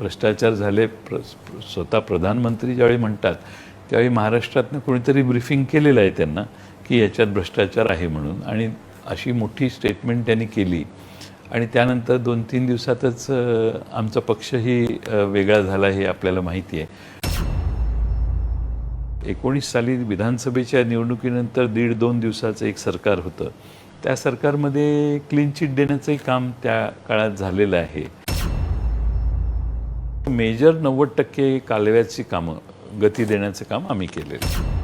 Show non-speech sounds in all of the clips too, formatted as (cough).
भ्रष्टाचार झाले प्र स्वतः प्रधानमंत्री ज्यावेळी म्हणतात त्यावेळी महाराष्ट्रातनं कोणीतरी ब्रिफिंग केलेलं आहे त्यांना की याच्यात भ्रष्टाचार आहे म्हणून. आणि अशी मोठी स्टेटमेंट त्यांनी केली. आणि त्यानंतर दोन तीन दिवसातच आमचा पक्षही वेगळा झाला हे आपल्याला माहिती आहे. एकोणीस साली विधानसभेच्या निवडणुकीनंतर दीड दोन दिवसाचं एक सरकार होतं. त्या सरकारमध्ये क्लीन चिट देण्याचंही काम त्या काळात झालेलं आहे. मेजर नव्वद टक्के कालव्याची कामं गती देण्याचं काम आम्ही केलेलं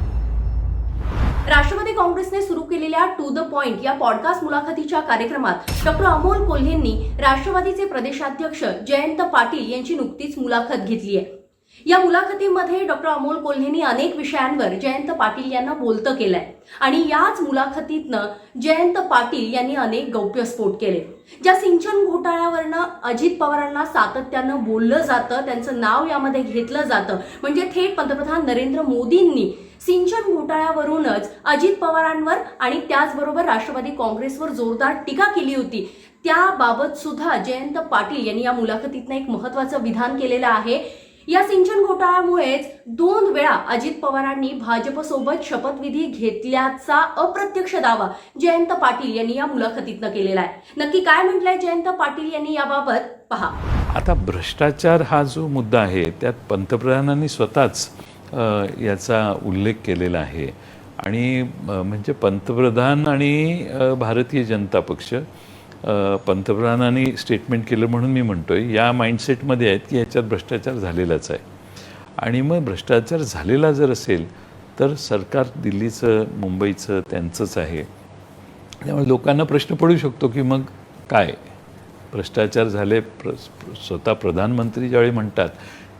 राष्ट्रवादी काँग्रेसने सुरू केलेल्या टू द पॉइंट या पॉडकास्ट मुलाखतीच्या कार्यक्रमात डॉक्टर अमोल कोल्हेंनी राष्ट्रवादीचे प्रदेशाध्यक्ष जयंत पाटील यांची नुकतीच मुलाखत घेतली आहे. या मुलाखतीमध्ये डॉक्टर अमोल कोल्हेनी अनेक विषयांवर जयंत पाटील यांना बोलतं केलंय. आणि याच मुलाखतीतनं जयंत पाटील यांनी अनेक गौप्यस्फोट केले. ज्या सिंचन घोटाळ्यावरनं अजित पवारांना सातत्यानं बोललं जातं त्यांचं नाव यामध्ये घेतलं जातं. म्हणजे थेट पंतप्रधान नरेंद्र मोदींनी सिंचन घोटाळ्यावरूनच अजित पवारांवर आणि त्याचबरोबर राष्ट्रवादी काँग्रेसवर जोरदार टीका केली होती. त्याबाबत सुद्धा जयंत पाटील यांनी या मुलाखतीतनं एक महत्वाचं विधान केलेलं आहे. या सिंचन घोटाळ्यामुळेच दोन वेळा अजित पवारांनी भाजपसोबत शपथविधी घेतल्याचा अप्रत्यक्ष दावा जयंत पाटील यांनी या मुलाखतीतनं केलेला आहे. नक्की काय म्हटलंय जयंत पाटील यांनी याबाबत? पहा. आता भ्रष्टाचार हा जो मुद्दा आहे त्यात पंतप्रधानांनी स्वतःच याचा उल्लेख केलेला आहे. आणि म्हणजे पंतप्रधान आणि भारतीय जनता पक्ष पंतप्रधानांनी स्टेटमेंट केलं म्हणून मी म्हणतोय या माइंडसेटमध्ये आहेत की याच्यात भ्रष्टाचार झालेलाच आहे. आणि मग भ्रष्टाचार झालेला जर असेल तर सरकार दिल्लीचं मुंबईचं त्यांचंच आहे. त्यामुळे लोकांना प्रश्न पडू शकतो की मग काय? भ्रष्टाचार झाले प्र स्वतः प्रधानमंत्री ज्यावेळी म्हणतात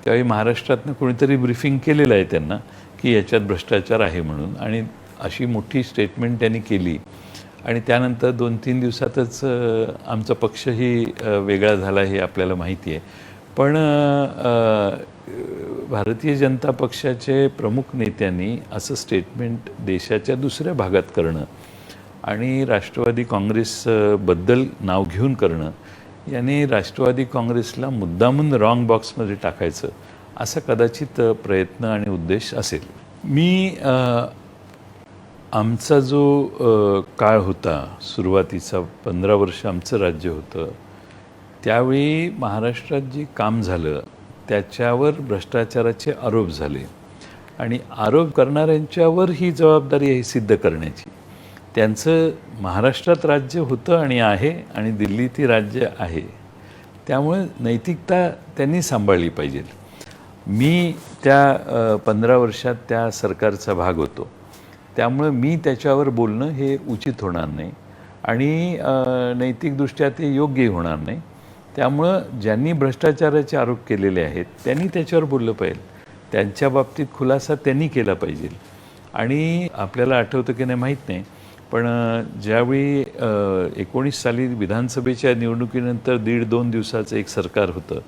त्यावेळी महाराष्ट्रातनं कोणीतरी ब्रिफिंग केलेलं आहे त्यांना की याच्यात भ्रष्टाचार आहे म्हणून. आणि अशी मोठी स्टेटमेंट त्यांनी केली. आणि त्यानंतर दोन तीन दिवसातच आमचा पक्षही वेगळा झाला हे आपल्याला माहिती आहे. पण भारतीय जनता पक्षाचे प्रमुख नेत्यांनी असं स्टेटमेंट देशाच्या दुसऱ्या भागात करणं आणि राष्ट्रवादी काँग्रेसबद्दल नाव घेऊन करणं याने राष्ट्रवादी काँग्रेसला मुद्दामून रॉंग बॉक्समध्ये टाकायचं असा कदाचित प्रयत्न आणि उद्देश असेल. मी आमचा जो काळ होता सुरुवातीचा पंधरा वर्ष आमचं राज्य होतं त्यावेळी महाराष्ट्रात जे काम झालं त्याच्यावर भ्रष्टाचाराचे आरोप झाले. आणि आरोप करणाऱ्यांच्यावर ही जबाबदारी आहे सिद्ध करण्याची. त्यांचं महाराष्ट्रात राज्य होतं आणि आहे आणि दिल्ली ती राज्य आहे. त्यामुळे नैतिकता त्यांनी सांभाळली पाहिजे. मी त्या पंधरा वर्षात त्या सरकारचा भाग होतो. त्यामुळं मी त्याच्यावर बोलणं हे उचित होणार नाही. आणि नैतिकदृष्ट्या ते योग्यही होणार नाही. त्यामुळं ज्यांनी भ्रष्टाचाराचे आरोप केलेले आहेत त्यांनी त्याच्यावर बोललं पाहिजे. त्यांच्या बाबतीत खुलासा त्यांनी केला पाहिजे. आणि आपल्याला आठवतं की नाही माहीत नाही पण ज्यावेळी एकोणीस साली विधानसभेच्या निवडणुकीनंतर दीड दोन दिवसाचं एक सरकार होतं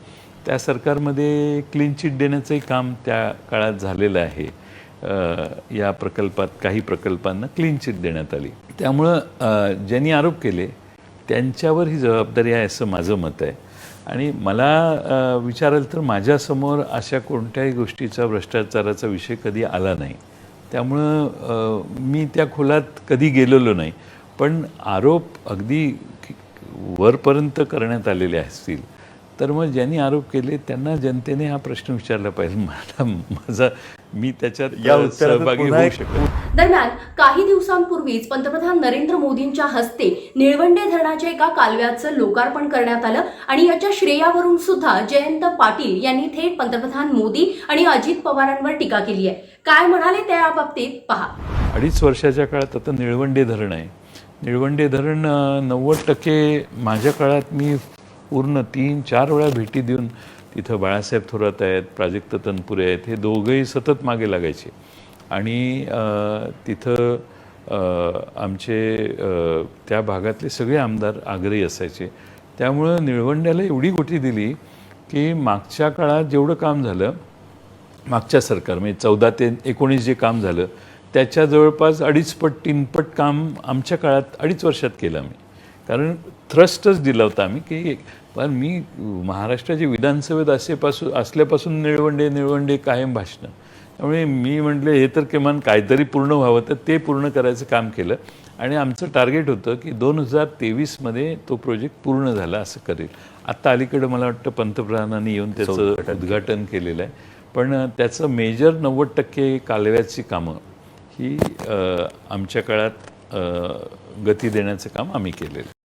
त्या सरकारमध्ये क्लीन चिट देण्याचंही काम त्या काळात झालेलं आहे. या प्रकल्पात काही प्रकल्पांना क्लीन चिट देण्यात आली. त्यामुळं ज्यांनी आरोप केले त्यांच्यावर ही जबाबदारी आहे असं माझं मत आहे. आणि मला विचाराल तर माझ्यासमोर अशा कोणत्याही गोष्टीचा भ्रष्टाचाराचा विषय कधी आला नाही. त्यामुळं मी त्या खोलात कधी गेलेलो नाही. पण आरोप अगदी वरपर्यंत करण्यात आलेले असतील. तर मग ज्यांनी आरोप केले त्यांना जनतेने हा प्रश्न विचारला पाहिजे. (laughs) मला माझा मी त्याच्यात या सहभागी होऊ शकत दरम्यान काही दिवसांपूर्वीच पंतप्रधान नरेंद्र मोदींच्या हस्ते निळवंडे धरणाच्या एका कालव्याचं लोकार्पण करण्यात आलं आणि याच्या श्रेयावरून सुद्धा जयंत पाटील यांनी थेट पंतप्रधान मोदी आणि अजित पवारांवर टीका केली आहे. काय म्हणाले त्या बाबतीत? पहा. अडीच वर्षाच्या काळात आता निळवंडे धरण आहे. निळवंडे धरण नव्वद टक्के माझ्या काळात मी पूर्ण तीन चार वेळा भेटी देऊन तिथं बाळासाहेब थोरात आहेत प्राजक्त तनपुरे आहेत हे दोघंही सतत मागे लागायचे. आणि तिथं आमचे त्या भागातले सगळे आमदार आग्रही असायचे. त्यामुळं निळवंड्याला एवढी गोटी दिली की मागच्या काळात जेवढं काम झालं मागच्या सरकार म्हणजे चौदा ते एकोणीस जे काम झालं त्याच्या जवळपास अडीच पट तीनपट काम आमच्या काळात अडीच वर्षात केलं आम्ही. कारण थ्रस्टच दिला होता आम्ही की पण मी महाराष्ट्राची विधानसभेत असेपासून असल्यापासून निळवंडे निळवंडे कायम भाषणं. त्यामुळे मी म्हटलं हे तर किमान काहीतरी पूर्ण व्हावं तर ते पूर्ण करायचं काम केलं. आणि आमचं टार्गेट होतं की दोन हजार तेवीसमध्ये तो प्रोजेक्ट पूर्ण झाला असं करेल. आत्ता अलीकडं मला वाटतं पंतप्रधानांनी येऊन त्याचं उद्घाटन केलेलं आहे. पण त्याचं मेजर नव्वद टक्के कालव्याची कामं ही आमच्या काळात गती देण्याचं काम आम्ही केलेलं